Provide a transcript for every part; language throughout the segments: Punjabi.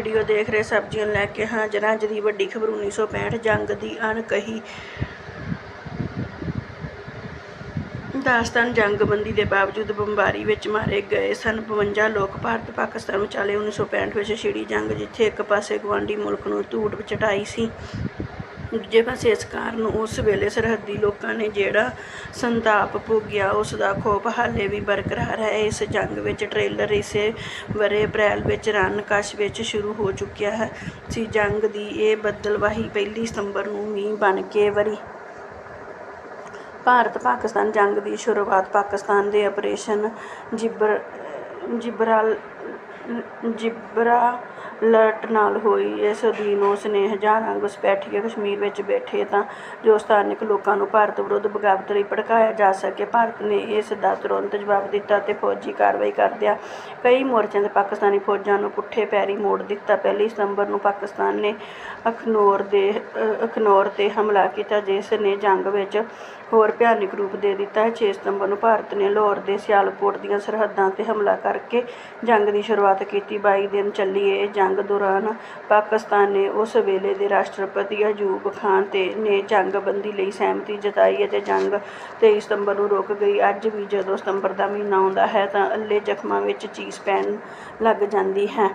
ਵੀਡੀਓ ਦੇਖ ਰਹੇ ਸਬਜ਼ੀਆਂ ਲੈ ਕੇ, ਹਾਂ ਅੱਜ ਦੀ ਵੱਡੀ ਖਬਰ 1965 ਜੰਗ ਦੀ ਅਣਕਹੀ। ਦਾਸਤਾਨ ਜੰਗਬੰਦੀ ਦੇ ਬਾਵਜੂਦ ਬੰਬਾਰੀ ਵਿੱਚ ਮਾਰੇ ਗਏ ਸਨ 52 ਲੋਕ। ਭਾਰਤ, ਪਾਕਿਸਤਾਨ ਵਿਚਾਲੇ 1965 ਵਿੱਚ ਛਿੜੀ ਜੰਗ, ਜਿੱਥੇ ਇੱਕ ਪਾਸੇ ਗਵਾਂਢੀ ਮੁਲਕ ਨੂੰ ਧੂੜ ਚਟਾਈ ਸੀ। ਦੂਜੇ ਪਾਸੇ ਇਸ ਕਾਰਨ ਉਸ ਵੇਲੇ ਸਰਹੱਦੀ ਲੋਕਾਂ ਨੇ ਜਿਹੜਾ ਸੰਤਾਪ ਭੋਗਿਆ ਉਸ ਦਾ ਖੋਫ ਹਾਲੇ ਵੀ ਬਰਕਰਾਰ ਹੈ। ਇਸ ਜੰਗ ਵਿੱਚ ਟ੍ਰੇਲਰ ਇਸੇ ਵਰੇ ਅਪ੍ਰੈਲ ਵਿੱਚ ਰਨ ਕਸ਼ ਵਿੱਚ ਸ਼ੁਰੂ ਹੋ ਚੁੱਕਿਆ ਹੈ। ਸੀ ਜੰਗ ਦੀ ਇਹ ਬਦਲਵਾਹੀ ਪਹਿਲੀ ਸਤੰਬਰ ਨੂੰ ਮੀਂਹ ਬਣ ਕੇ ਵਰੀ। ਭਾਰਤ ਪਾਕਿਸਤਾਨ ਜੰਗ ਦੀ ਸ਼ੁਰੂਆਤ ਪਾਕਿਸਤਾਨ ਦੇ ਆਪਰੇਸ਼ਨ ਜਿਬਰ, ਜਿਬਰਾਲ ਜਿਬਰਾਲਟ ਨਾਲ ਹੋਈ ਇਸ ਅਧੀਨ ਉਸ ਨੇ ਹਜ਼ਾਰਾਂ ਘੁਸਪੈਠੀਏ ਕਸ਼ਮੀਰ ਵਿੱਚ ਬੈਠੇ ਤਾਂ ਜੋ ਸਥਾਨਕ ਲੋਕਾਂ ਨੂੰ ਭਾਰਤ ਵਿਰੁੱਧ ਬਗਾਵਤ ਲਈ ਭੜਕਾਇਆ ਜਾ ਸਕੇ। ਭਾਰਤ ਨੇ ਇਸ ਦਾ ਤੁਰੰਤ ਜਵਾਬ ਦਿੱਤਾ ਅਤੇ ਫੌਜੀ ਕਾਰਵਾਈ ਕਰਦਿਆਂ ਕਈ ਮੋਰਚਿਆਂ ਤੇ ਪਾਕਿਸਤਾਨੀ ਫੌਜਾਂ ਨੂੰ ਪੁੱਠੇ ਪੈਰੀ ਮੋੜ ਦਿੱਤਾ। ਪਹਿਲੀ ਸਤੰਬਰ ਨੂੰ ਪਾਕਿਸਤਾਨ ਨੇ ਅਖਨੌਰ ਦੇ ਅਖਨੌਰ ਤੇ ਹਮਲਾ ਕੀਤਾ, ਜਿਸ ਨੇ ਜੰਗ ਵਿੱਚ ਹੋਰ ਭਿਆਨਕ ਰੂਪ ਦੇ ਦਿੱਤਾ ਹੈ। 6 ਸਤੰਬਰ ਨੂੰ ਭਾਰਤ ਨੇ ਲਾਹੌਰ ਦੇ ਸਿਆਲਕੋਟ ਦੀਆਂ ਸਰਹੱਦਾਂ ਤੇ ਹਮਲਾ ਕਰਕੇ ਜੰਗ ਦੀ ਸ਼ੁਰੂਆਤ ਕੀਤੀ। 22 ਦਿਨ ਚੱਲੀ ਇਹ ਜੰਗ ਦੌਰਾਨ ਪਾਕਿਸਤਾਨ ਨੇ ਉਸ ਵੇਲੇ ਦੇ ਰਾਸ਼ਟਰਪਤੀ ਅਯੂਬ ਖਾਨ ਤੇ ਨੇ ਜੰਗਬੰਦੀ ਲਈ ਸਹਿਮਤੀ ਜਤਾਈ ਅਤੇ ਜੰਗ 23 ਸਤੰਬਰ ਨੂੰ ਰੁਕ ਗਈ। ਅੱਜ ਵੀ ਜਦੋਂ ਸਤੰਬਰ ਦਾ ਮਹੀਨਾ ਆਉਂਦਾ ਹੈ ਤਾਂ ਅੱਲੇ ਜ਼ਖਮਾਂ ਵਿੱਚ ਚੀਸ ਪੈਣ ਲੱਗ ਜਾਂਦੀ ਹੈ।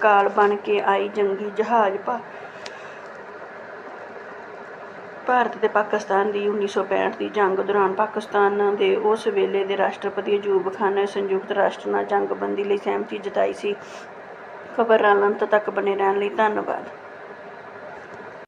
ਕਾਲ ਬਣ ਕੇ ਆਈ ਜੰਗੀ ਜਹਾਜ਼। ਭਾਰਤ ਤੇ ਪਾਕਿਸਤਾਨ ਦੀ 1965 ਦੀ ਜੰਗ ਦੌਰਾਨ ਪਾਕਿਸਤਾਨ ਦੇ ਉਸ ਵੇਲੇ ਦੇ ਰਾਸ਼ਟਰਪਤੀ ਅਯੂਬ ਖਾਨ ਨੇ ਸੰਯੁਕਤ ਰਾਸ਼ਟਰ ਨਾਲ ਜੰਗਬੰਦੀ ਲਈ ਸਹਿਮਤੀ ਜਤਾਈ ਸੀ। ਖਬਰ ਅੰਤ ਤੱਕ ਬਣੇ ਰਹਿਣ ਲਈ ਧੰਨਵਾਦ।